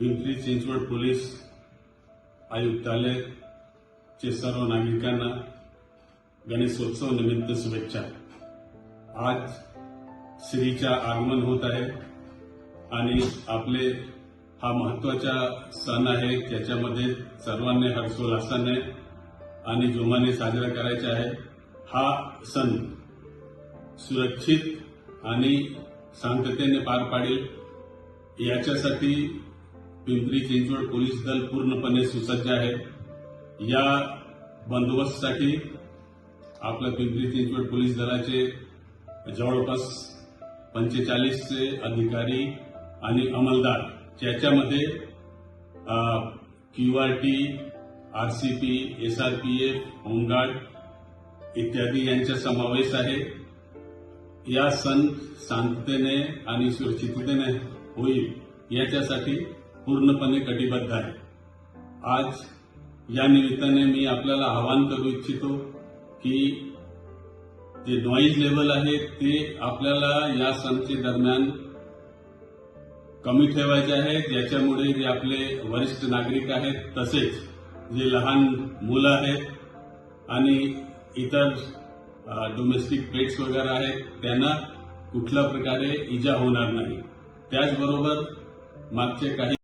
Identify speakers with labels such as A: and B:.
A: Pimpri Chinchwad police आयुक्तालय चे सर्व नागरिकांना गणेशोत्सव निमित्त शुभेच्छा. आज श्रीच्या आगमन होत आहे आणि आपले हा महत्त्वाचा सण आहे त्याच्यामध्ये सर्वांनी हर्षोल्लासाने आणि जोमाने साजरा करायचा आहे. हा सण सुरक्षित आणि शांततेने पार पाडेल. याच्यासाठी पिंपरी चिंचवड पोलीस दल पूर्णपणे सुसज्ज आहे. या बंदोबस्तासाठी आपल्या पिंपरी चिंचवड पोलीस दलाचे जवळपास पंचेचाळीसचे अधिकारी आणि अंमलदार ज्याच्यामध्ये Q R T P F home guard इत्यादी यांचा समावेश आहे. या सण शांततेने आणि सुरक्षिततेने होईल याच्यासाठी पूर्णपणे कटिबद्ध आहे. आज या निमित्ताने मी आपल्याला आवाहन करू इच्छितो की जे नॉईज लेवल आहे ते आपल्याला या संचे दरम्यान कमी ठेवायचे आहे. ज्याच्यामुळे जे आपले वरिष्ठ नागरिक आहेत तसेच जे लहान मुलं आहेत आणि इतर डोमेस्टिक पेट्स वगैरे आहेत त्यांना कुठल्या प्रकारे इजा होणार नाही. त्याचबरोबर मागचे काही